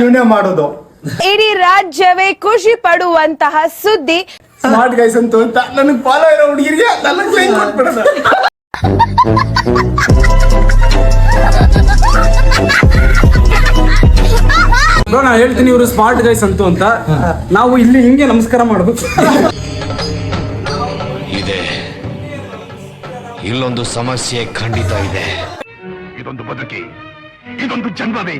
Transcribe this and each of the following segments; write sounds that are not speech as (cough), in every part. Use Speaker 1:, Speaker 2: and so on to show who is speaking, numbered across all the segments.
Speaker 1: ಇವನೇ ಮಾಡೋದು.
Speaker 2: ಇಡೀ ರಾಜ್ಯವೇ ಖುಷಿ ಪಡುವಂತಹ ಸುದ್ದಿ.
Speaker 1: ಸ್ಮಾರ್ಟ್ ಗೈಸ್ ಅಂತ ಅಂತ. ನನಗೆ ಫಾಲೋ ಇರೋ ಹುಡುಗಿರಿಗೆ ಕೊಟ್ಬಿಡೋದು
Speaker 3: ಬ್ರೋ ನಾ ಹೇಳ್ತೀನಿ ಇವರು ಸ್ಮಾರ್ಟ್ ಗೈಸ್ ಅಂತು ಅಂತ. ನಾವು ಇಲ್ಲಿ ಹಿಂಗೆ ನಮಸ್ಕಾರ ಮಾಡಬೇಕು.
Speaker 4: ಇದೆ. ಇಲ್ಲೊಂದು ಸಮಸ್ಯೆ ಖಂಡಿತ ಇದೆ.
Speaker 5: ಇದೊಂದು ಬದುಕಿ. ಇದೊಂದು ಜನ್ಮವೇ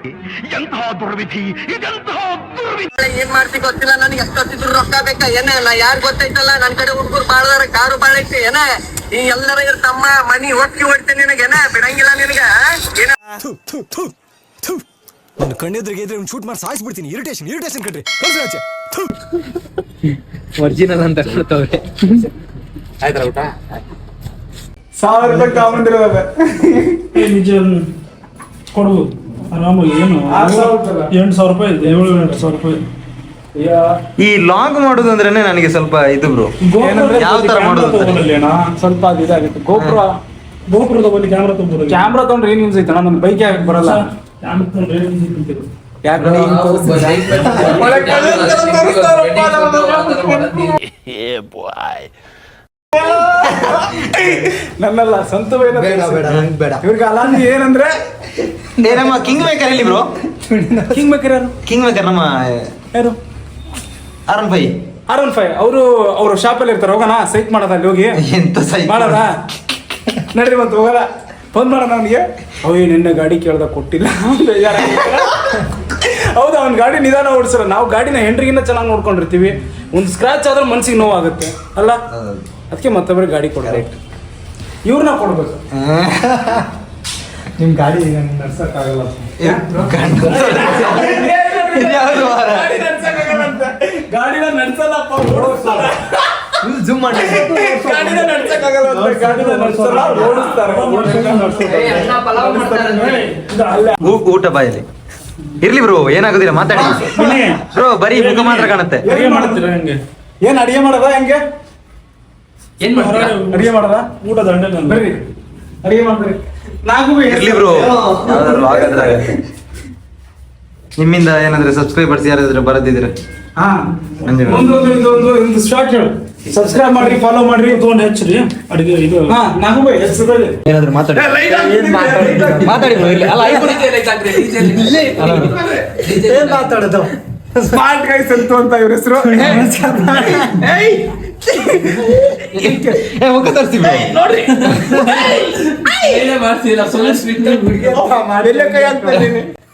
Speaker 5: ಎಂತಹ ದುರ್ವಿಧಿ ಇದೆಂತಹ ದುರ್ವಿಧಿ.
Speaker 6: ಏನ್ ಮಾಡ್ತಿ ಗೊತ್ತಿಲ್ಲ ನನಗೆ. ಎಷ್ಟೊತ್ತಿದ್ರು ರೊಕ್ಕ ಬೇಕಾ? ಏನ ನಾ ಯಾರ್ ಗೊತ್ತೈತಲ್ಲ? ನನ್ ಕಡೆ ಹುಡುಗರು ಬಾಳದಾರ ಕಾರು ಬಾಳೈತಿ ಏನ? ಈ ಎಲ್ಲರ ತಮ್ಮ ಮನಿ ಹೊಕ್ಕಿ ಹೊಡ್ತೀನಿ ನಿನಗೆ ಏನ? ಬಿಡಂಗಿಲ್ಲ ನಿನಗ ಏನ?
Speaker 7: ಒಂದು ಕಣ್ಣೆದ್ರಿಗೆ ಇದ್ರೆ ಶೂಟ್ ಮಾಡಿ ಸಾಯಿಸ್ಬಿಡ್ತೀನಿ. ಇರಿಟೇಷನ್ ಇರಿಟೇಷನ್ ಕಟ್ರಿ ಕಳ್ಸಿ ಆಯ್ತಾ ಊಟ?
Speaker 1: ಸಾವಿರ ರೂಪಾಯಿ
Speaker 8: ನಿಜ. ಕೊಡ್ಬೋದು ಆರಾಮಾಗಿ ಏನು?
Speaker 1: ಆರು ಸಾವಿರ ರೂಪಾಯಿ.
Speaker 8: ಎಂಟು ಸಾವಿರ ರೂಪಾಯಿ ಇದೆ ಏಳು ಎಂಟು ಸಾವಿರ ರೂಪಾಯಿ.
Speaker 9: ಈ ಲಾಂಗ್ ಮಾಡೋದು ಅಂದ್ರೆ ನನಗೆ ಸ್ವಲ್ಪ ಇದು ಬ್ರೋ. ಯಾವ ತರ ಮಾಡೋದು ಅಂತ?
Speaker 8: ತಗೊಳ್ಳಲ್ಲಿ ಅಣ್ಣ
Speaker 3: ಸ್ವಲ್ಪ ಅದು ಇದಾಗುತ್ತೆ. ಗೋಪುರ
Speaker 8: ಗೋಪುರ ತಗೊಳ್ಳಿ ಕ್ಯಾಮ್ರಾ ತಗೊಳ್ಳಿ
Speaker 3: ಕ್ಯಾಮ್ರಾ ತಗೊಂಡ್ರೆ ಏನ್ ಯೂಸ್ ಐತೆ ನನ್ನ ಬೈಕ್ ಯಾಕೆ ಬರಲ್ಲ?
Speaker 8: ಕ್ಯಾಮ್ರಾ ತಗೊಂಡ್ರೆ ಏನು use ಅಂತೀರಿ?
Speaker 3: ಯಾಕೆ ಹಿಂಗ್ ತೋರಿಸ್ತೀನಿ. ನನ್ನಲ್ಲ ಸಂತವೇನ
Speaker 1: ಬೇಡ ಬೇಡ ನಂಗೆ ಬೇಡ.
Speaker 3: ಇವ್ರಿಗೆ ಅಲ್ಲ ಏನಂದ್ರೆ
Speaker 9: ಏ ನಮ್ಮ ಕಿಂಗ್ ಮೇಕರ್ ಇಲ್ಲಿ ಬ್ರೋ
Speaker 3: ಕಿಂಗ್ ಮೇಕರ್ ಯಾರು?
Speaker 9: ಕಿಂಗ್ ಮೇಕರ್ ನಮ್ಮ
Speaker 3: ಯಾರು?
Speaker 9: ಆರ್ ಒನ್ ಫೈ
Speaker 3: ಆರ್ ಅವರು ಅವರು ಶಾಪಲ್ಲಿ ಇರ್ತಾರೆ ಹೋಗೋಣ ಸೈಟ್ ಮಾಡೋದ ಅಲ್ಲಿ ಹೋಗಿ?
Speaker 9: ಎಂತ ಸೈ
Speaker 3: ಮಾಡೋಣ ನಡ್ರಿ ಬಂತು ಹೋಗೋಣ. ಫೋನ್ ಮಾಡೋಣ ಅವನಿಗೆ? ಅಯ್ಯೋ ನಿನ್ನೆ ಗಾಡಿ ಕೇಳ್ದ ಕೊಟ್ಟಿಲ್ಲ. ಹೌದಾ ಹೌದು ಅವ್ನ ಗಾಡಿ ನಿಧಾನ ಓಡಿಸಲ್ಲ. ನಾವು ಗಾಡಿನ ಹೆಂಡ್ರಿಗಿನ್ನ ಚೆನ್ನಾಗಿ ನೋಡ್ಕೊಂಡಿರ್ತೀವಿ. ಒಂದು ಸ್ಕ್ರಾಚ್ ಆದ್ರೆ ಮನ್ಸಿಗೆ ನೋವಾಗುತ್ತೆ. ಅಲ್ಲ? ಅದಕ್ಕೆ ಮತ್ತೊಬ್ಬರಿಗೆ ಗಾಡಿ ಕೊಡ ಇವ್ರನ್ನ ಕೊಡ್ಬೇಕು.
Speaker 1: ನಿಮ್ ಗಾಡಿ ನಡ್ಸಕ್ಕಾಗಲ್ಲ
Speaker 9: ಇದ್ಯಾವ್ದು ವಾರ?
Speaker 3: ಗಾಡಿನ ನಡ್ಸಲ್ಲಪ್ಪ ಓಡಿಸ್ತಾರೆ
Speaker 9: ಜೂಮ್ ಮಾಡಿ.
Speaker 3: ಗಾಡಿನ ನಡ್ಸಕ್ಕಾಗಲ್ಲ ಅಂತ. ಗಾಡಿನ ನಡ್ಸಲ್ಲ ಓಡಿಸ್ತಾರೆ.
Speaker 9: ಊಟ ಬಾಯಲ್ಲಿ. ಇರ್ಲಿ ಬ್ರೋ ಏನಾಗೋದಿಲ್ಲ ಮಾತಾಡಿ. ಬ್ರೋ ಬರೀ ಮುಖ ಮಾತ್ರ ಕಾಣುತ್ತೆ.
Speaker 8: ಅಡಿಗೆ ಮಾಡ್ತೀರಾ ಹೆಂಗೆ?
Speaker 3: ಏನ್ ಅಡಿಗೆ ಮಾಡದ ಹೆಂಗೆ?
Speaker 8: ಏನ್ ಮಾಡ್ತೀರಾ?
Speaker 3: ಅಡಿಗೆ ಮಾಡದ?
Speaker 8: ಊಟ ದಂಡೆ
Speaker 3: ಬರ್ರಿ. ಅಡಿಗೆ ನಾಗೂ
Speaker 9: ಇರ್ಲಿ ಬ್ರೋ. ಯಾವ್ದಾದ್ರು. ನಿಮ್ಮಿಂದ ಏನಾದ್ರೆ ಸಬ್ಸ್ಕ್ರೈಬರ್ಸ್ ಯಾರಾದ್ರೂ ಬರದಿದ್ರೆ.
Speaker 3: ಹಾ. ಒಂದು ಶಾರ್ಟ್ ಹೇಳು. ಸಬ್ಸ್ಕ್ರೈಬ್ ಮಾಡ್ರಿ ಫಾಲೋ ಮಾಡ್ರಿ
Speaker 8: ತಗೊಂಡು ಹೆಚ್ಚ್ರಿ. ಅಡಿಗೆ ಇದು.
Speaker 3: ಹಾ ನಾಗೂ ಬೈ ಹೆಸರು
Speaker 9: ಏನಾದ್ರು ಮಾತಾಡಿ. ಮಾತಾಡಿ bro, ಇಲ್ಲಿ. ಅಲ್ಲ
Speaker 1: ಏನ್ ಮಾತಾಡೋದು?
Speaker 3: ಸ್ಮಾರ್ಟ್ ಗೈಸ್ ಅಂತ ಅಂತ ಇವ್ರ ಹೆಸರು. ಮಾಡಿಲ್ಲ ಕೈ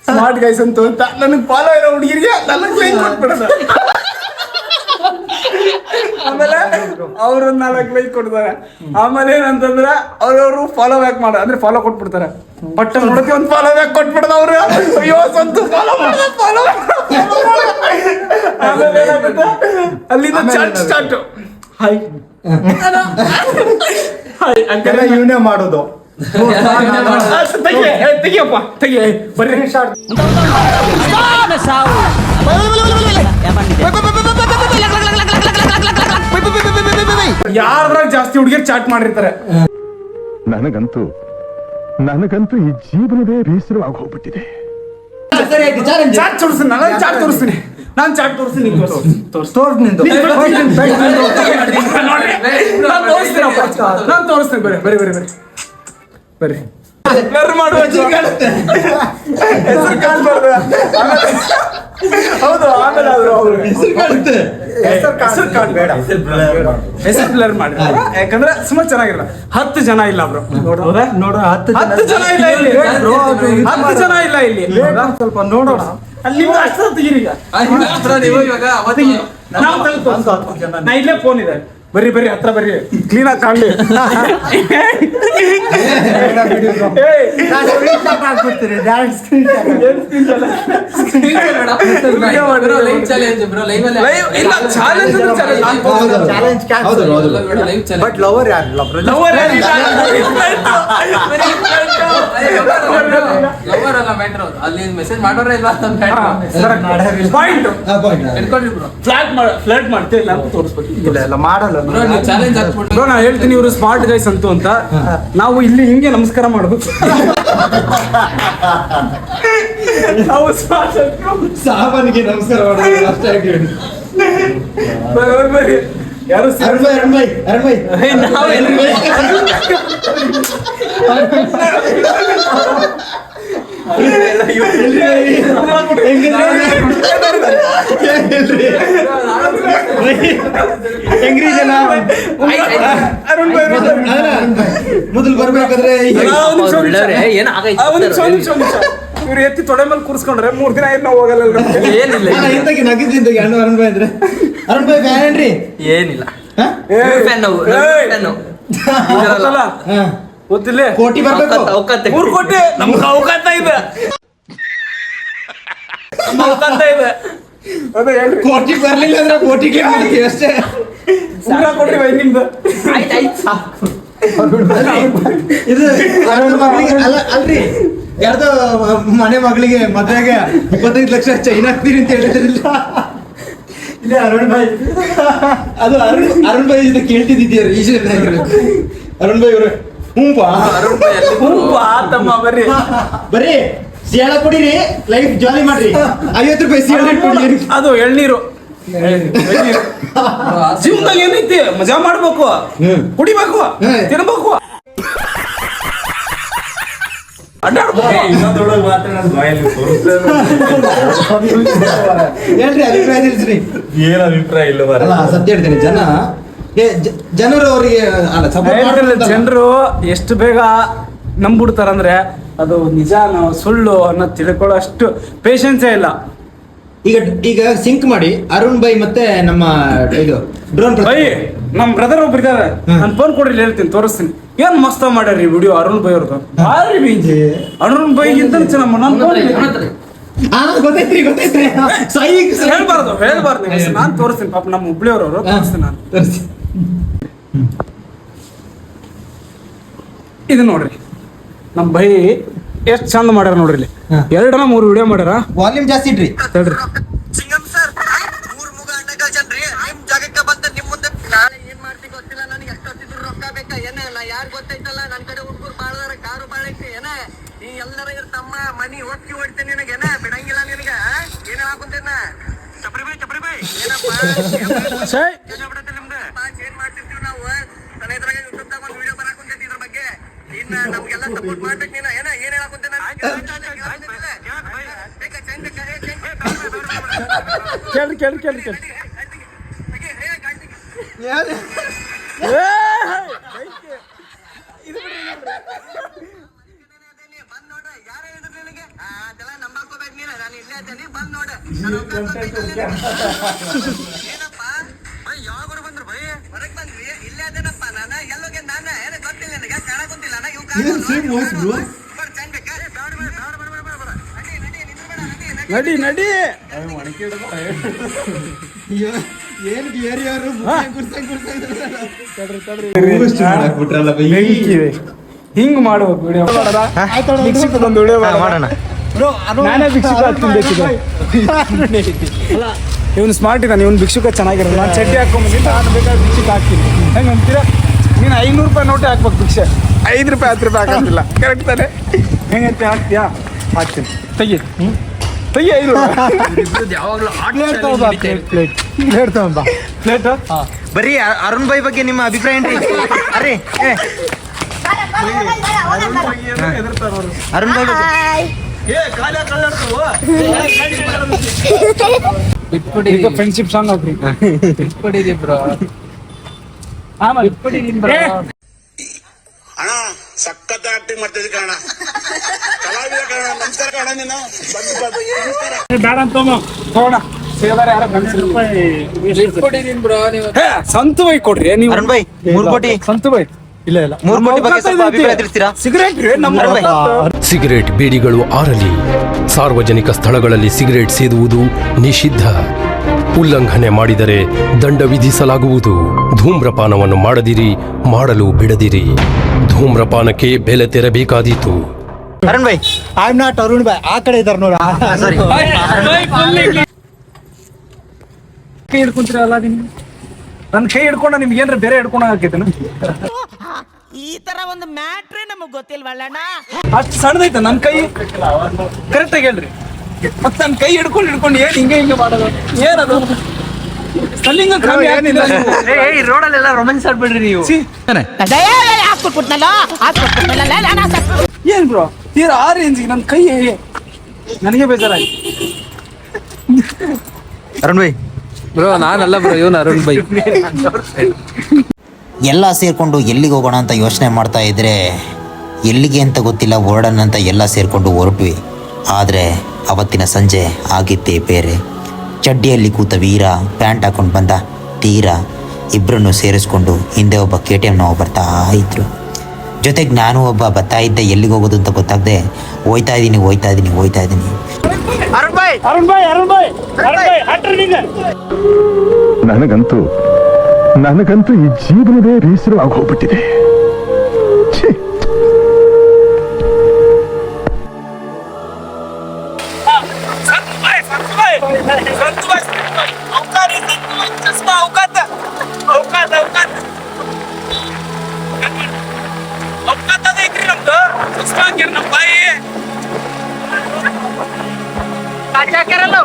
Speaker 3: ಸ್ಮಾರ್ಟ್ ಗೈಸ್ ಅಂತ ಅಂತ. ನನಗೆ ಫಾಲೋ ಇರೋ ಹುಡುಗಿರಿಗೆ ನನ್ನ ಕೊಟ್ಬಿಡೋದು. ಆಮೇಲೆ ಅವ್ರು ನಾಲ್ಕು ಲೈಕ್ ಕೊಡ್ತಾರೆ. ಆಮೇಲೆ ಏನಂತಂದ್ರೆ ಅವ್ರವ್ರು ಫಾಲೋ ಬ್ಯಾಕ್ ಮಾಡ. ಅಂದ್ರೆ ಫಾಲೋ ಕೊಟ್ಬಿಡ್ತಾರೆ. ಬಟ್ ನೋಡಕ್ಕೆ ಒಂದು ಫಾಲೋ ಬ್ಯಾಕ್ ಕೊಟ್ಬಿಡ್ದ ಅವ್ರು. ಅಯ್ಯೋ ಸಂತು ಫಾಲೋ ಮಾಡ್ದ ಫಾಲೋ (laughs) ಆಮೇಲೆ ಏನಾಗುತ್ತೆ ಅಲ್ಲಿಂದ chat start hi hi
Speaker 1: uncle ಇವನೇ ಮಾಡೋದು.
Speaker 3: ತೆಗಿಯಪ್ಪ ಬರ್ರಿ. ಯಾರ್ದ್ರಾಗ ಜಾಸ್ತಿ ಹುಡುಗಿಯರ್ ಚಾಟ್ ಮಾಡಿರ್ತಾರೆ?
Speaker 5: ನನಗಂತೂ ನನಗಂತೂ ಈ ಜೀವನವೇ ಬೇಸರವಾಗಿ ಹೋಗ್ಬಿಟ್ಟಿದೆ.
Speaker 3: ಚಾಟ್ ತೋರಿಸ್ತೀನಿ ನಾನು ಚಾಟ್ ತೋರಿಸ್ತೀನಿ. ನಾನು ಚಾಟ್ ತೋರಿಸ್ತೀನಿ ತೋರ್ಸು.
Speaker 1: ನಿಂದು.
Speaker 3: ನಾನ್ ತೋರಿಸ್ತೀನಪ್ಪ. ನಾನ್ ತೋರಿಸ್ತೀನಿ ಬರ್ರಿ ಬರ್ರಿ ಬರ್ರಿ ಬರ್ರಿ ಬರ್ರಿ ಬ್ಲರ್ ಮಾಡುವ ಹೆಸರು ಕಾಲ್ ಆಮೇಲೆ- (laughs) ಹೌದು ಆಮೇಲೆ ಹೆಸರು ಕಾಣುತ್ತೆ ಹೆಸರು ಕಾಣ್ಬೇಡ. ಹೆಸರು ಬ್ಲರ್ ಮಾಡಿ ಯಾಕಂದ್ರೆ ಸುಮಾರು ಚೆನ್ನಾಗಿರಲ್ಲ. ಹತ್ತು ಜನ ಇಲ್ಲ ಬ್ರೋ. ನೋಡೋದ
Speaker 1: ನೋಡು ಹತ್ತು
Speaker 3: ಹತ್ತು ಜನ ಇಲ್ಲ ಇಲ್ಲಿ. ಹತ್ತು ಜನ ಇಲ್ಲ ಇಲ್ಲಿ.
Speaker 1: ಸ್ವಲ್ಪ ನೋಡೋಣ.
Speaker 3: ಅಲ್ಲಿ ಅಷ್ಟು ತೆಗೀರಿ ಈಗ. ತೆಗಿ. ನಾವು ತೆಗ್ದು ನಾ ಇಲ್ಲೇ ಫೋನ್ ಇದೆ. ಬರ್ರಿ ಬರ್ರಿ ಹತ್ರ ಬರ್ರಿ. ಕ್ಲೀನ್ ಆಗಿ ಕಾಣ್ಲಿ.
Speaker 1: ಬಟ್ ಲವರ್ ಯಾರು?
Speaker 3: Lower
Speaker 7: ಲವರ್ ಅಲ್ಲ ಮ್ಯಾಟ್ರು ಅಲ್ಲಿ ಮೆಸೇಜ್ ಮಾಡೋರೇ ಇಲ್ಲ ಅಂತ
Speaker 3: ಪಾಯಿಂಟ್
Speaker 7: ಹೇಳ್ಕೊಳ್ರಿ ಬ್ರೋ
Speaker 3: ಫ್ಲಾಟ್ ಮಾಡ ಫ್ಲಾಟ್ ಮಾಡ್ತೀವಿ ಅಂತ ತೋರಿಸ್ಬೇಕು
Speaker 10: ಇಲ್ಲ ಇಲ್ಲ ಮಾಡಲ್ಲ
Speaker 7: ಬ್ರೋ ನೀವು ಚಾಲೆಂಜ್ ಹಾಕ್ಬಿಟ್ಟು
Speaker 3: ಬ್ರೋ ನಾ ಹೇಳ್ತೀನಿ ಇವರು ಸ್ಮಾರ್ಟ್ ಗೈಸ್ ಅಂತೂ ಅಂತ ನಾವು ಇಲ್ಲಿ ಹಿಂಗೆ ನಮಸ್ಕಾರ ಮಾಡ್ಬೇಕು ನಾವು ಸ್ಮಾರ್ಟ್
Speaker 9: ಸಾಬನ್ಗೆ ನಮಸ್ಕಾರ ಮಾಡೋದು ಅಷ್ಟೇ
Speaker 3: ಯಾರು
Speaker 9: ಹೆಂಗ್ರಿ ಜನ. ಮೊದಲು ಬರ್ಬೇಕಾದ್ರೆ
Speaker 3: ಇವ್ರು ಎತ್ತಿ ತೊಡೆ ಮೇಲೆ ಕೂರ್ಸ್ಕೊಂಡ್ರೆ ಮೂರ್ ದಿನ ಏನು ನಾವು ಹೋಗಲ್ಲ
Speaker 7: ಏನಿಲ್ಲ
Speaker 9: ನಾನು ಇಂತಕ್ಕೆ ನಗಿದ್ದಿಂತಕ್ಕೆ ಅಣ್ಣ ಅರುಣ್ ಭಾಯ್ ಅಂದ್ರೆ? ಅರುಣ್ ಭಾಯ್ ಫ್ಯಾನ್ ಏನ್ರಿ?
Speaker 7: ಏನಿಲ್ಲ? ಫ್ಯಾನ್ ನಾವು ಫ್ಯಾನ್
Speaker 3: ಗೊತ್ತಲ್ಲ?
Speaker 9: ಕೋಟಿ ಬರ್ಬೇಕು?
Speaker 7: ಅವಕಾಶ
Speaker 3: ಮೂರ್ ಕೋಟಿ? ನಮ್ಗೆ ಅವಕಾಶ ಇದೆ. ನಮ್ಗೆ ಅವಕಾಶ ಇದೆ. ಅದೇ ಹೇಳ್ರಿ.
Speaker 9: ಕೋಟಿ ಬರ್ಲಿಲ್ಲ ಅಂದ್ರೆ ಕೋಟಿ ಕ್ಲೇಮ್ ಮಾಡ್ತೀವಿ ಅಷ್ಟೇ.
Speaker 3: ಉಂಗ್ರ ಕೊಡ್ರಿ ಬೈ ನಿಮ್ದು.
Speaker 7: ಆಯ್ತು ಆಯ್ತು ಸಾಕು.
Speaker 9: ಇದು ಅಲ್ರಿ. ಯಾರ್ದೋ ಮನೆ ಮಗಳಿಗೆ ಮದ್ವೆಗೆ ಇಪ್ಪತ್ತೈದು ಲಕ್ಷ ಚೈನ್ ಹಾಕ್ತೀರಿ ಅಂತ ಹೇಳಿದ್ರಿಲ್ಲ. ಇಲ್ಲ ಅರುಣ್ ಭಾಯ್. ಅದು ಅರುಣ್ ಅರುಣ್ ಭಾಯ್ ಇದು ಕೇಳ್ತಿದ್ದೀರ ಈಶ್ವರ ಅರುಣ್ ಭಾಯ್ ಅವರು ಹೂಂಪಾ.
Speaker 7: ಅರುಣ್ ಭಾಯ್ ಹೂಂಪಾ.
Speaker 3: ತಮ್ಮ ಬರ್ರಿ. ಬರ್ರಿ
Speaker 9: ಬರೀ ಸಿಯಾಳ ಕೊಡಿರಿ ಲೈಫ್ ಜಾಲಿ ಮಾಡ್ರಿ. ಐವತ್ತು ರೂಪಾಯಿ ಸಿಯಾಳ ಕೊಡಿರಿ.
Speaker 3: ಅದು ಎಳ್ನೀರು. ಜೀವನದಾಗ ಏನೈತಿ? ಮಜಾ ಮಾಡ್ಬೇಕು.
Speaker 9: ಹ್ಮ್.
Speaker 3: ಅಡ್ಡಾಡ್ಬೇಕು (laughs)
Speaker 9: ಹೇಳ್ರಿ ಅಭಿಪ್ರಾಯ ತಿಳಿಸ್ರಿ.
Speaker 10: ಏನ್ ಅಭಿಪ್ರಾಯ ಇಲ್ಲ
Speaker 9: ಅಲ್ಲ ಸತ್ಯ ಹೇಳ್ತೀನಿ. ಜನ ಏ, ಜನರು ಅವರಿಗೆ ಅಲ್ಲ ಸಪೋರ್ಟ್
Speaker 3: ಜನರು ಎಷ್ಟು ಬೇಗ ನಂಬಿಡ್ತಾರಂದ್ರೆ ಅದು ನಿಜ ನಾವು ಸುಳ್ಳು ಅನ್ನೋದು ತಿಳ್ಕೊಳ್ಳೋ ಅಷ್ಟು ಪೇಷನ್ಸೇ ಇಲ್ಲ.
Speaker 9: ಈಗ ಈಗ ಸಿಂಕ್ ಮಾಡಿ ಅರುಣ್ ಬೈ ಮತ್ತೆ ನಮ್ಮ ಇದು ಡ್ರೋನ್
Speaker 3: ಬೈ ನಮ್ ಬ್ರದರ್ ಒಬ್ರು ಇದಾರೆ. ನನ್ ಫೋನ್ ಕೊಡ್ರಿ ಹೇಳ್ತೀನಿ ತೋರಿಸ್ತೀನಿ. ಏನ್ ಮಸ್ತ ಮಾಡ್ಯಾರಿ ವಿಡಿಯೋ ಅರುಣ್ ಬೈ ಅವ್ರದ್ದು ಭಾರಿ ಬೀಜಿ ಅರುಣ್ ಬೈ ಗಿಂತ ನಮ್ಮ ನಾನು
Speaker 9: ಗೊತ್ತೈತ್ರಿ ಗೊತ್ತೈತ್ರಿ. ಸೈ
Speaker 3: ಹೇಳ್ಬಾರ್ದು ಹೇಳ್ಬಾರ್ದು ನಾನು ತೋರಿಸ್ತೀನಿ ಪಾಪ ನಮ್ಮ ಹುಬ್ಳಿಯವ್ರವ್ರು ತೋರಿಸ್ತೀನಿ ನಾನು.
Speaker 9: ತೋರಿಸಿ
Speaker 3: ಇದು ನೋಡ್ರಿ ನಮ್ ಬೈ ಎಷ್ಟ್ ಚಂದ ಮಾಡ್ಯಾರ ನೋಡ್ರಿ ಇಲ್ಲಿ. ಎರಡನ ಮೂರು ವಿಡಿಯೋ ಮಾಡ್ಯಾರ.
Speaker 9: ವಾಲ್ಯೂಮ್ ಜಾಸ್ತಿ ಇಡ್ರಿ
Speaker 3: ಹೇಳ್ರಿ.
Speaker 6: ಸಿಂಗಂ ಸರ್ ಮೂರ್ ಮುಗ ಅಂಡಗ ಜನ್ರಿ ನಿಮ್ ಜಾಗಕ್ಕೆ ಬಂದ ನಿಮ್ ಮುಂದೆ ನಾಳೆ ಏನ್ ಮಾಡ್ತಿ ಗೊತ್ತಿಲ್ಲ ನನಗೆ ಎಷ್ಟೊತ್ತಿದ್ರು ರೊಕ್ಕ ಬೇಕಾ ಏನ ನಾ ಯಾರ್ ಗೊತ್ತೈತಲ್ಲ ನನ್ ಕಡೆ ಹುಡುಗರು ಬಾಳದಾರ ಕಾರು ಬಾಳೈತಿ ಏನ ನೀ ಎಲ್ಲರ ಇರ್ತಮ್ಮ ಮನಿ ಒತ್ತಿ ಓಡ್ತೇನೆ ನಿನಗೆ ಏನ ಬಿಡಂಗಿಲ್ಲ ನಿನಗ ಏನ್ ಹಾಕುಂತೇನ ಚಪ್ರಿ ಬೈ ಚಪ್ರಿ ಬೈ ಏನಪ್ಪ
Speaker 3: ಸೈ
Speaker 6: ಏನ್ ಆಗ್ಬಿಡತ್ತೆ ನಿಮ್ದು ಏನ್ ಮಾಡ್ತಿರ್ತೀವಿ ನಾವು ಇದ್ರಾಗ ಯೂಟ್ಯೂಬ್ ದಾಗ ಒಂದು ವಿಡಿಯೋ ಬರಾಕುಂತೈತಿ ಇದ್ರ ಬಗ್ಗೆ ಇನ್ನ ನಮ್ಗೆಲ್ಲ ಸಪೋರ್ಟ್ ಮಾಡ್ಬೇಕು ನೀನ ಏನ ಏನ್ ಹೇಳಾಕುಂತೇನ? ಏ?
Speaker 3: ಕೇಳ್ರಿ ಕೇಳ್ರಿ ಕೇಳ್ರಿ ಕೇಳ್ರಿ
Speaker 6: ಬಂದ್ ನೋಡ ಯಾರ ಹೇಳಿದ್ರು ನಿನಗೆ ಆ, ಅದೆಲ್ಲ ನಂಬಾಕೋಬೇಕು ನೀನು ನಾನು ಇಲ್ಲೇ ಇದ್ದೇನೆ ಬಂದ್ ನೋಡ. ಏನಪ್ಪ? ಬೈ ಯಾವಾಗರು ಬಂದ್ರು ಬೈ. ಹೊರಗ್ ಬಂದ್ವಿ ಇಲ್ಲೇ ಅದೇನಪ್ಪ ನಾನ? ಎಲ್ಲೋಗೆ ನಾನ? ಏನ ಗೊತ್ತಿಲ್ಲ ನನಗೆ ಕಾಣ ಗೊತ್ತಿಲ್ಲ? ನಾ ಇವ್. ನಡಿ, ನಡಿ,
Speaker 9: ಏನ್
Speaker 3: ಹಿಂಗ್ ಮಾಡ್ಬೇಕು ವಿಡಿಯೋ ಭಿಕ್ಷುಕದೊಂದು ವಿಡಿಯೋ
Speaker 10: ಮಾಡೋಣ.
Speaker 3: ನಾನೇ ಭಿಕ್ಷುಕ ಬೇಕಿದ್ರೆ. ಇವನು ಸ್ಮಾರ್ಟ್ ಇದ್ದಾನೆ ಇವನು ಭಿಕ್ಷುಕ ಚೆನ್ನಾಗಿರೋದು. ನಾನು ಚಡ್ಡಿ ಹಾಕೊಂಬಂದಿಲ್ಲ ನಾನು ಬೇಕಾದ್ರೆ ಭಿಕ್ಷುಕ ಹಾಕ್ತೀನಿ. ಹೆಂಗೆ ಅಂತೀರಾ? ನೀನು ಐನೂರು ರೂಪಾಯಿ ನೋಟೆ ಹಾಕ್ಬೇಕು ಭಿಕ್ಷೆ. ಐದು ರೂಪಾಯಿ ಹತ್ತು ರೂಪಾಯಿ ಹಾಕೋದಿಲ್ಲ ಕರೆಕ್ಟ್ ತಾನೆ? ಹೆಂಗಂತ ಹಾಕ್ತೀಯಾ? ಹಾಕ್ತೀನಿ. ತೆಗಿ ತೆಗಿ ಐದು
Speaker 7: ಯಾವಾಗ್ಲೂ
Speaker 3: ಪ್ಲೇಟ್ ತಗೊಂಬ ಪ್ಲೇಟ್ ಪ್ಲೇಟ್ ಪ್ಲೇಟ್ ತಗೊಂಬ ಪ್ಲೇಟ್
Speaker 10: ಬರೀ ಅರುಣ್ ಬೈ ಬಗ್ಗೆ ನಿಮ್ಮ ಅಭಿಪ್ರಾಯ ಏನ್ರಿ? ಅರೆ ಅರುಣ್ ಬೈ ಬಗ್ಗೆ
Speaker 3: ಈಗ ಫ್ರೆಂಡ್ಶಿಪ್ ಸಾಂಗ್ ಹಾಕ್ರಿ.
Speaker 7: ಇಟ್ಬಿಟ್ಟಿದೀವಿ ಬ್ರೋ. ಇಟ್ಬಿಟ್ಟಿದೀನಿ ಬ್ರೋ.
Speaker 5: ಅಣ್ಣ ಸಖತ್ ಆಕ್ಟಿಂಗ್ ಮಾಡ್ತಿದ್ದೆ ಕಣ ಕಲಾವಿದ ಕಣ ನಮಸ್ಕಾರ ಕಣ ನೀನು. ಬಂದು ನಮಸ್ಕಾರ.
Speaker 3: ಬೇಡ ಅಂತ ತಗೋಣ. ಸೇದಾರ ಯಾರ ಗಂಡಸ್ರು
Speaker 7: ಇಟ್ಬಿಟ್ಟಿದೀನಿ ಬ್ರೋ ನೀವು.
Speaker 3: ಸಂತು ಬೈ ಕೊಡ್ರಿ. ನೀವು
Speaker 10: ಅರುಣ್ ಬೈ ಮೂರು ಕೋಟಿ.
Speaker 3: ಸಂತು ಬೈ ಇಲ್ಲ ಇಲ್ಲ.
Speaker 10: ಮೂರ್ ಕೋಟಿ ಬಗ್ಗೆ ಸ್ವಲ್ಪ ಅಭಿಪ್ರಾಯ ತಿಳಿಸ್ತೀರಾ?
Speaker 3: ಸಿಗರೇಟ್ ರೀ ನಮ್ಮ
Speaker 10: ಅರುಣ್
Speaker 11: ಸಿಗರೇಟ್ ಬೀಡಿಗಳು ಆರಲಿ. ಸಾರ್ವಜನಿಕ ಸ್ಥಳಗಳಲ್ಲಿ ಸಿಗರೇಟ್ ಸೇದುವುದು ನಿಷಿದ್ಧ. ಉಲ್ಲಂಘನೆ ಮಾಡಿದರೆ ದಂಡ ವಿಧಿಸಲಾಗುವುದು. ಧೂಮ್ರಪಾನವನ್ನು ಮಾಡದಿರಿ ಮಾಡಲು ಬಿಡದಿರಿ. ಧೂಮ್ರಪಾನಕ್ಕೆ ಬೆಲೆ ತೆರಬೇಕಾದೀತು.
Speaker 10: ಅರುಣ್ ಬೈ
Speaker 9: ಐ ಆಮ್ ನಾಟ್ ಅರುಣ್ ಬಾಯ್ ಆ ಕಡೆ ಇದಾರೆ ನೋಡಿ.
Speaker 10: ಸಾರಿ
Speaker 3: ಕೈ ಹಿಡ್ಕೊಂತೀರಲ್ಲ ನಿಮ್ಗೆ ನನ್ನ ಕೈ ಹಿಡ್ಕೊಂಡ ನಿಮ್ಗೆ ಏನ್ರ ಬೇರೆ ಹಿಡ್ಕೊಂಡ ಹಾಕೈತೆ
Speaker 6: ಈ ತರ ಒಂದು ಮ್ಯಾಟ್ರೇ ನಮಗ್ ಗೊತ್ತಿಲ್ವಲ್ಲಣ್ಣ
Speaker 3: ಅಷ್ಟು ಸಣ್ಣದೈತ ನನ್ನ ಕೈ ಕರೆಕ್ಟ್ ಆಗಿ ಹೇಳ್ರಿ ಮತ್ ನನ್ನ ಕೈ ಹಿಡ್ಕೊಂಡು ಹಿಡ್ಕೊಂಡು ಏನ್ ಹಿಂಗೆ ಹಿಂಗೆ ಮಾಡೋದು ಏನದು ಸ್ಪೆಲ್ಲಿಂಗ್ ಕಮ್ಮಿ ಏ ನೀವು.
Speaker 7: ಈ ರೋಡಲ್ಲೆಲ್ಲ ರೊಮ್ಯಾನ್ಸ್ ಆಡ್ಬೇಡ್ರಿ ನೀವು
Speaker 3: ಏನ್ ಬ್ರೋ ತೀರಾ ಆ ರೇಂಜಿಗೆ ನನ್ನ ಕೈ ನನಗೆ ಬೇಜಾರಾಗಿ
Speaker 10: ಅರುಣ್ ಭಾಯ್
Speaker 7: ಬ್ರೋ ನಾನಲ್ಲ ಬ್ರೋ ಇವನು ಅರುಣ್ ಬೈ.
Speaker 12: ಎಲ್ಲ ಸೇರಿಕೊಂಡು ಎಲ್ಲಿಗೆ ಹೋಗೋಣ ಅಂತ ಯೋಚನೆ ಮಾಡ್ತಾ ಇದ್ರೆ, ಎಲ್ಲಿಗೆ ಅಂತ ಗೊತ್ತಿಲ್ಲ ಹೊರಡೋಣ ಅಂತ ಎಲ್ಲ ಸೇರಿಕೊಂಡು ಹೊರಟ್ವಿ. ಆದರೆ ಅವತ್ತಿನ ಸಂಜೆ ಆಗಿದ್ದೇ ಬೇರೆ. ಚಡ್ಡಿಯಲ್ಲಿ ಕೂತ ವೀರ, ಪ್ಯಾಂಟ್ ಹಾಕೊಂಡು ಬಂದ ತೀರ ಇಬ್ಬರನ್ನು ಸೇರಿಸ್ಕೊಂಡು ಹಿಂದೆ ಒಬ್ಬ ಕೆ ಟಿ ಎಮ್ನವ ಬರ್ತಾ ಇದ್ರು. ಜೊತೆಗೆ ನಾನು ಒಬ್ಬ ಬರ್ತಾ ಇದ್ದೆ, ಎಲ್ಲಿಗೆ ಹೋಗೋದು ಅಂತ ಗೊತ್ತಾಗದೆ ಹೋಯ್ತಾ ಇದ್ದೀನಿ ಹೋಯ್ತಾ ಇದ್ದೀನಿ ಹೋಯ್ತಾ ಇದ್ದೀನಿ
Speaker 3: ಅರುಣ್ ಬಾಯ್ ಅರುಣ್ ಬಾಯ್ ಅರುಣ್ ಬಾಯ್ ಹಟ್ರಿ ನಿಂಗೆ
Speaker 5: ನನಗಂತೂ ನನಗಂತೂ ಈ ಜೀವನವೇ ಆಗಿ ಹೋಗ್ಬಿಟ್ಟಿದೆ. ಛೀ.
Speaker 3: ಸಂತು ಬಾಯ್ ಸಂತು ಹಾಕ್ಯಾರಲ್ಲ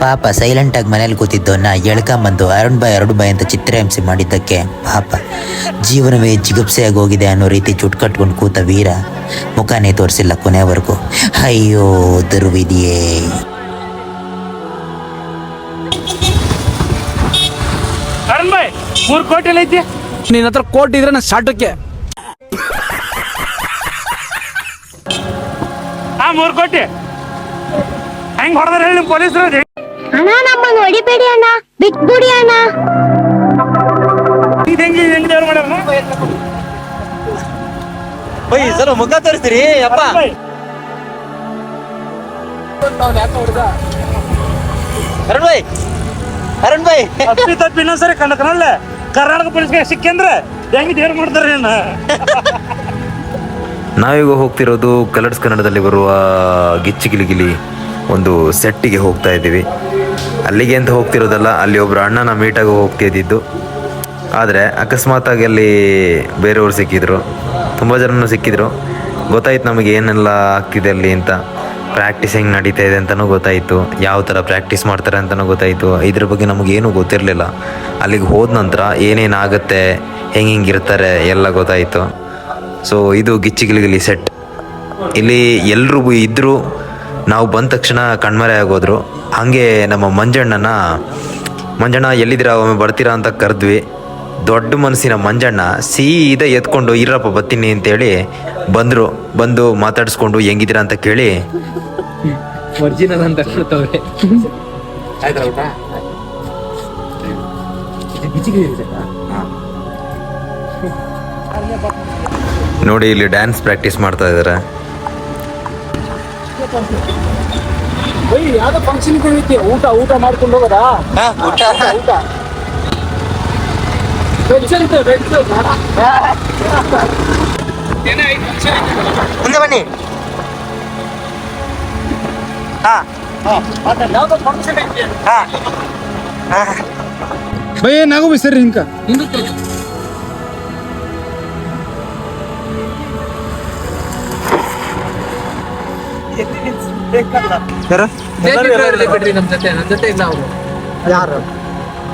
Speaker 12: ಪಾಪ ಸೈಲೆಂಟಾಗಿ ಮನೇಲಿ ಕೂತಿದ್ದವನ್ನ ಎಳ್ಕೊಂಬಂದು ಅರುಣ್ ಬಾಯ್ ಅರುಣ್ ಬಾಯ್ ಅಂತ ಚಿತ್ರಹಿಂಸೆ ಮಾಡಿದ್ದಕ್ಕೆ ಪಾಪ ಜೀವನವೇ ಜಿಗುಪ್ಸೆಯಾಗಿ ಹೋಗಿದೆ ಅನ್ನೋ ರೀತಿ ಚುಟ್ಕಟ್ಕೊಂಡು ಕೂತ ವೀರ ಮುಖಾನೇ ತೋರಿಸಿಲ್ಲ ಕೊನೆವರೆಗೂ. ಅಯ್ಯೋ ದುರ್ವಿದಿಯೇ.
Speaker 3: ಅರುಣ್ ಬಾಯ್ ಮೂರು ಕೋಟಿ ಐತಿ
Speaker 7: ನಿನ್ನ ಹತ್ರ ಕೋಟಿ ಇದ್ರೆ ನಾನು ಶಾಟಕ್ಕೆ
Speaker 3: ಮೂರು ಕೋಟಿ. ಹೆಂಗ್ ಹೊಡೆದ್ರೆ ಹೇಳಿ ಪೊಲೀಸರು?
Speaker 13: ಅಣ್ಣ ನಮ್ಮನ್ನು ಹೊಡಿಬೇಡಿ ಅಣ್ಣ. ಬಿಟ್ಬಿಡಿ ಅಣ್ಣ.
Speaker 3: ಇದು ಹೆಂಗೆ ಹೆಂಗ್ ದೇವ್ರು ಮಾಡ್ಯಾರ
Speaker 10: ಬೈ ಸರ್ ಮುಖ ತೋರಿಸ್ತೀರಿ ಅಪ್ಪ. ಅರುಣ್ ಬೈ ಅರುಣ್ ಬೈ.
Speaker 3: ತಪ್ಪಿ ತಪ್ಪಿ ಇನ್ನೊಂದ್ಸರಿ ಕಂಡ ಕನ್ನಡ ಕರ್ನಾಟಕ ಪೊಲೀಸ್ಗೆ ಸಿಕ್ಕಂದ್ರೆ ಹೆಂಗ್ ದೇವ್ರ ಮಾಡ್ತಾರೆ ಅಣ್ಣ?
Speaker 10: ನಾವೀಗ ಹೋಗ್ತಿರೋದು ಕಲರ್ಸ್ ಕನ್ನಡದಲ್ಲಿ ಬರುವ ಗಿಚ್ಚಿ ಗಿಲಿಗಿಲಿ ಒಂದು ಸೆಟ್ಟಿಗೆ ಹೋಗ್ತಾ ಇದ್ದೀವಿ. ಅಲ್ಲಿಗೆ ಅಂತ ಹೋಗ್ತಿರೋದಲ್ಲ, ಅಲ್ಲಿ ಒಬ್ಬರು ಅಣ್ಣನ ಮೀಟಾಗಿ ಹೋಗ್ತಿದ್ದಿದ್ದು. ಆದರೆ ಅಕಸ್ಮಾತಾಗಿ ಅಲ್ಲಿ ಬೇರೆಯವರು ಸಿಕ್ಕಿದ್ರು. ತುಂಬ ಜನನು ಸಿಕ್ಕಿದ್ರು. ಗೊತ್ತಾಯ್ತು ನಮಗೆ ಏನೆಲ್ಲ ಆಗ್ತಿದೆ ಅಲ್ಲಿ ಅಂತ. ಪ್ರಾಕ್ಟೀಸ್ ಹೆಂಗೆ ನಡೀತಾ ಇದೆ ಅಂತಲೂ ಗೊತ್ತಾಯಿತು. ಯಾವ ಥರ ಪ್ರಾಕ್ಟೀಸ್ ಮಾಡ್ತಾರೆ ಅಂತಲೂ ಗೊತ್ತಾಯಿತು. ಇದ್ರ ಬಗ್ಗೆ ನಮಗೇನು ಗೊತ್ತಿರಲಿಲ್ಲ. ಅಲ್ಲಿಗೆ ಹೋದ ನಂತರ ಏನೇನಾಗುತ್ತೆ ಹೆಂಗೆ ಇರ್ತಾರೆ ಎಲ್ಲ ಗೊತ್ತಾಯಿತು. ಸೊ ಇದು ಗಿಚ್ಚಿಗಿಲಿಗಿಲಿ ಸೆಟ್ ಇಲ್ಲಿ ಎಲ್ಲರೂ ಇದ್ದರೂ ನಾವು ಬಂದ ತಕ್ಷಣ ಕಣ್ಮರೆ ಆಗೋದ್ರು. ಹಾಗೆ ನಮ್ಮ ಮಂಜಣ್ಣನ ಮಂಜಣ್ಣ ಎಲ್ಲಿದ್ದೀರಾ ಒಮ್ಮೆ ಬರ್ತೀರಾ ಅಂತ ಕರೆದ್ವಿ. ದೊಡ್ಡ ಮನಸ್ಸಿನ ಮಂಜಣ್ಣ ಸೀದಾ ಎತ್ಕೊಂಡು ಇರಪ್ಪ ಬರ್ತೀನಿ ಅಂತೇಳಿ ಬಂದರು. ಬಂದು ಮಾತಾಡಿಸ್ಕೊಂಡು ಹೆಂಗಿದ್ದೀರಾ ಅಂತ ಕೇಳಿ.
Speaker 7: ಒರಿಜಿನಲ್ ಅಂತ ಹೇಳ್ತವ್ರೆ
Speaker 10: ನೋಡಿ ಇಲ್ಲಿ ಡ್ಯಾನ್ಸ್ ಪ್ರಾಕ್ಟೀಸ್ ಮಾಡ್ತಾ ಇದ್ದಾರೆ
Speaker 3: ಬೈ ಯಾವ್ದೋ ಫಂಕ್ಷನ್ ಊಟ ಊಟ ಮಾಡ್ಕೊಂಡು ಹೋಗೋದಾ? ಊಟ ಐತಿ.
Speaker 10: ಮುಂದೆ ಬನ್ನಿ.
Speaker 3: ಯಾವ್ದೋ ಫಂಕ್ಷನ್ ಐತಿ
Speaker 9: ಬೈ ಏನಾಗು ಬೈ ಸರ್ ಹಿಂಕ
Speaker 7: ಇರ್ಲಿ ಬಿಡ್ರಿ ನಮ್ ಜೊತೆ ನಮ್ ಜೊತೆ ಇಲ್ಲ ಅವರು.
Speaker 9: ಯಾರು?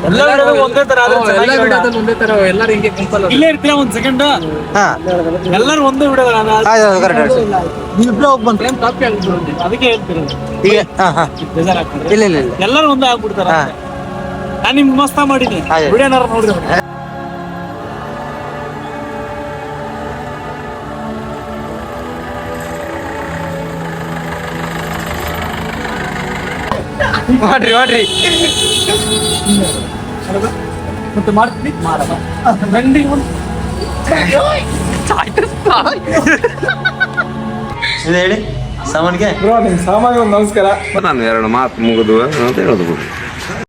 Speaker 3: ಎಲ್ಲರೂ ಒಂದೇ ತರ ಆದ್ರೆ
Speaker 7: ಎಲ್ಲ
Speaker 3: ಚೆನ್ನಾಗಿರಲ್ಲ.
Speaker 7: ವಿಡಿಯೋದಲ್ಲಿ ಒಂದೇ ತರ ಎಲ್ಲರೂ ಹಿಂಗೆ ಗುಂಪಲ್ಲ
Speaker 3: ಇಲ್ಲೇ ಇರ್ತೀರಾ ಒಂದ್ ಸೆಕೆಂಡ್ ಎಲ್ಲರೂ ಒಂದೇ
Speaker 9: ಹೋಗಿ
Speaker 7: ಕಾಪಿ ಆಗ್ಬಿಡುತ್ತೆ
Speaker 3: ಅದಕ್ಕೆ ಹೇಳ್ತಿರೋದು.
Speaker 10: ಈಗ ಹಾ ಹಾಂ. ಇಲ್ಲ ಇಲ್ಲ ಇಲ್ಲ.
Speaker 3: ಎಲ್ಲರೂ ಒಂದೇ ಆಗ್ಬಿಡ್ತಾರ?
Speaker 10: ಹಾ.
Speaker 3: ನಾನ್ ನಿಮ್ಗೆ ಮಸ್ತ ಮಾಡೀನಿ
Speaker 10: ಆಯ್ತು.
Speaker 3: ವಿಡಿಯೋನಾರ ನೋಡಿದ್ರೆ
Speaker 7: ಮಾಡ್ರಿ ಮಾಡ್ರಿ
Speaker 3: ಮತ್ತೆ ಮಾಡ್ತೀನಿ? ಮಾಡಲ್ಲ. ಒಂದು
Speaker 10: ಇದು ಹೇಳಿ ಸಾಮಾನ್ಗೆ?
Speaker 3: ಸಾಮಾನ್ಯ ಒಂದು ನಮಸ್ಕಾರ.
Speaker 5: ನಾನು ಎರಡು ಮಾತು ಮುಗಿದು ಅಂತ ಹೇಳೋದು